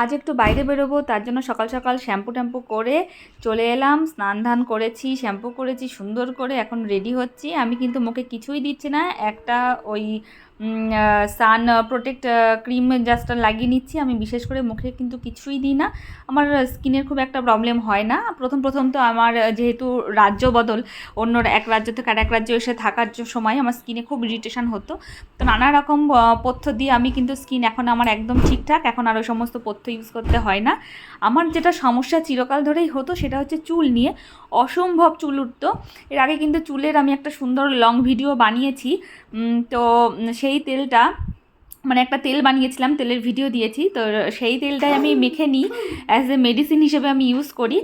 আজ একটু বাইরে বেরোবো, তার জন্য সকাল সকাল শ্যাম্পু ট্যাম্পু করে চলে এলাম, স্নান ধান করেছি, শ্যাম্পু করেছি, সুন্দর করে এখন রেডি হচ্ছি। আমি কিন্তু মুখে কিছুই দিচ্ছি না, একটা ওই সান প্রোটেক্ট ক্রিম জাস্ট লাগিয়ে নিচ্ছি। আমি বিশেষ করে মুখে কিন্তু কিছুই দিই না। আমার স্কিনের খুব একটা প্রবলেম হয় না। প্রথম প্রথম তো আমার যেহেতু রাজ্য বদল, অন্য এক রাজ্য থেকে আর এক রাজ্যে এসে থাকার সময় আমার স্কিনে খুব ইরিটেশন হতো। তো নানা রকম পথ্য দিয়ে আমি কিন্তু স্কিন এখন আমার একদম ঠিকঠাক। এখন আর ওই সমস্ত পথ্য ইউজ করতে হয় না। আমার যেটা সমস্যা চিরকাল ধরেই হতো সেটা হচ্ছে চুল নিয়ে। অসম্ভব চুল উঠতো। এর আগে কিন্তু চুলের আমি একটা সুন্দর লং ভিডিও বানিয়েছি। তো সেই তেলটা মানে একটা তেল বানিয়েছিলাম, তেলের ভিডিও দিয়েছি। তো সেই তেলটাই আমি মেখে নিই অ্যাজ এ মেডিসিন হিসেবে আমি ইউজ করি।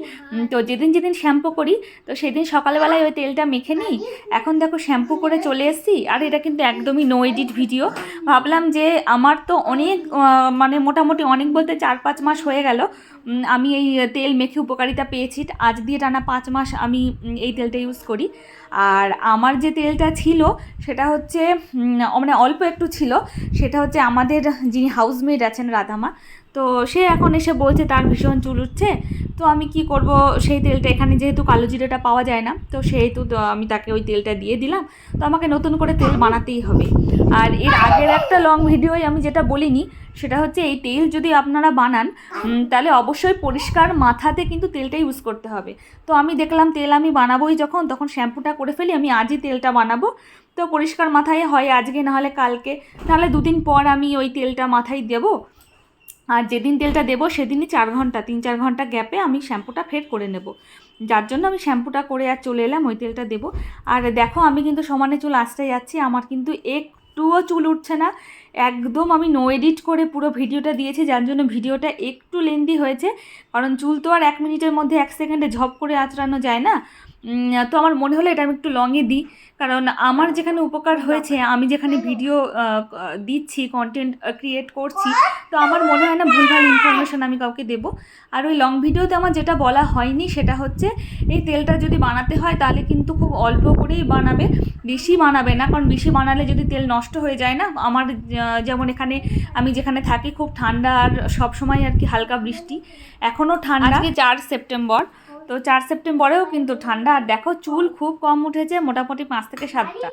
তো যেদিন যেদিন শ্যাম্পু করি, তো সেদিন সকালবেলায় ওই তেলটা মেখে নিই। এখন দেখো শ্যাম্পু করে চলে এসেছি, আর এটা কিন্তু একদমই নো এডিট ভিডিও ভাবলাম যে আমার তো অনেক মানে মোটামুটি অনেক বলতে চার পাঁচ মাস হয়ে গেল আমি এই তেল মেখে উপকারিতা পেয়েছি। আজ দিয়ে টানা পাঁচ মাস আমি এই তেলটা ইউজ করি। আর আমার যে তেলটা ছিল, সেটা হচ্ছে মানে অল্প একটু ছিল, সেটা হচ্ছে আমাদের যিনি হাউসমেড আছেন রাধামা তো সে এখন এসে বলছে তার ভীষণ চুল উঠছে। তো আমি কি করব? সেই তেলটা এখানে যেহেতু কালো জিরেটা পাওয়া যায় না, তো সেহেতু আমি তাকে ওই তেলটা দিয়ে দিলাম। তো আমাকে নতুন করে তেল বানাতেই হবে। আর এর আগের একটা লং ভিডিওয় আমি যেটা বলিনি, সেটা হচ্ছে এই তেল যদি আপনারা বানান তাহলে অবশ্যই পরিষ্কার মাথাতে কিন্তু তেলটা ইউজ করতে হবে। তো আমি দেখলাম তেল আমি বানাবোই যখন, তখন শ্যাম্পুটা করে ফেলি, আমি আজই তেলটা বানাবো। তো পরিষ্কার মাথায় হয় আজকে, নাহলে কালকে। তাহলে দুদিন পর আমি ওই তেলটা মাথায় দেবো। আর যেদিন তেলটা দেবো, সেদিনই চার ঘণ্টা, তিন চার ঘণ্টা গ্যাপে আমি শ্যাম্পুটা ফের করে নেব। যার জন্য আমি শ্যাম্পুটা করে আর চলে এলাম, ওই তেলটা দেবো। আর দেখো, আমি কিন্তু সমানে চুল আসতে যাচ্ছি, আমার কিন্তু একটুও চুল উঠছে না। একদম আমি নো এডিট করে পুরো ভিডিওটা দিয়েছি, যার জন্য ভিডিওটা একটু লেন্দি হয়েছে। কারণ চুল তো আর এক মিনিটের মধ্যে এক সেকেন্ডে ঝপ করে আঁচড়ানো যায় না। তো আমার মনে হলো এটা আমি একটু লংয়ে দিই। কারণ আমার যেখানে উপকার হয়েছে, আমি যেখানে ভিডিও দিচ্ছি কন্টেন্ট ক্রিয়েট করছি, তো আমার মনে হয় না ভুলভাল ইনফরমেশন আমি কাউকে দেব। আর ওই লং ভিডিওতে আমার যেটা বলা হয়নি, সেটা হচ্ছে এই তেলটা যদি বানাতে হয়, তাহলে কিন্তু খুব অল্প করেই বানাবে, বেশি বানাবে না। কারণ বেশি বানালে যদি তেল নষ্ট হয়ে যায় না, আমার যেমন এখানে আমি যেখানে থাকি, খুব ঠান্ডা আর সবসময় আর কি হালকা বৃষ্টি। এখনও ঠান্ডা। চার সেপ্টেম্বর। তো চার সেপ্টেম্বরেও কিন্তু ঠান্ডা। আর দেখো, চুল খুব কম উঠেছে, মোটামুটি পাঁচ থেকে সাতটা।